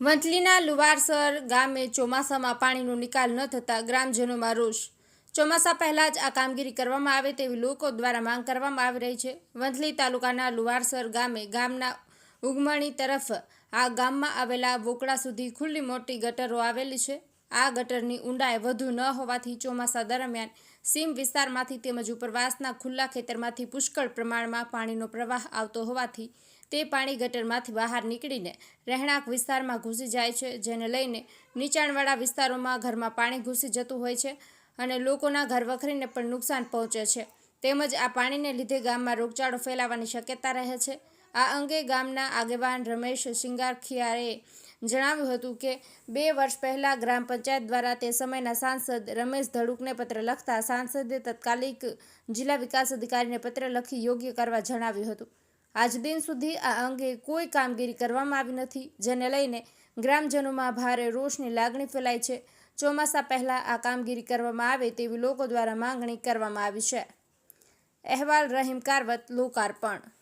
વંથલીના લુવારસર ગામે ચોમાસામાં પાણીનો નિકાલ ન થતાં ગ્રામજનોમાં રોષ. ચોમાસા પહેલાં જ આ કામગીરી કરવામાં આવે તેવી લોકો દ્વારા માંગ કરવામાં આવી રહી છે. વંથલી તાલુકાના લુવારસર ગામે ગામના ઉગમણી તરફ આ ગામમાં આવેલા વોકડા સુધી ખુલ્લી મોટી ગટરો આવેલી છે. આ ગટરની ઊંડાઈ વધુ ન હોવાથી ચોમાસા દરમિયાન સીમ વિસ્તારમાંથી તેમજ ઉપરવાસના ખુલ્લા ખેતરમાંથી પુષ્કળ પ્રમાણમાં પાણીનો પ્રવાહ આવતો હોવાથી તે પાણી ગટરમાંથી બહાર નીકળીને રહેણાંક વિસ્તારમાં ઘૂસી જાય છે, જેને લઈને નીચાણવાળા વિસ્તારોમાં ઘરમાં પાણી ઘૂસી જતું હોય છે અને લોકોના ઘર વખરીને પણ નુકસાન પહોંચે છે. તેમજ આ પાણીને લીધે ગામમાં રોગચાળો ફેલાવાની શક્યતા રહે છે. આ અંગે ગામના આગેવાન રમેશ સિંગારખિયાએ જણાવ્યું હતું કે બે વર્ષ પહેલાં ગ્રામ પંચાયત દ્વારા તે સમયના સાંસદ રમેશ ધડુકને પત્ર લખતા સાંસદે તત્કાલિક જિલ્લા વિકાસ અધિકારીને પત્ર લખી યોગ્ય કરવા જણાવ્યું હતું. આજ દિન સુધી આ અંગે કોઈ કામગીરી કરવામાં આવી નથી, જેને લઈને ગ્રામજનોમાં ભારે રોષની લાગણી ફેલાઈ છે. ચોમાસા પહેલાં આ કામગીરી કરવામાં આવે તેવી લોકો દ્વારા માંગણી કરવામાં આવી છે. અહેવાલ રહીમ કારવત, લોકાર્પણ.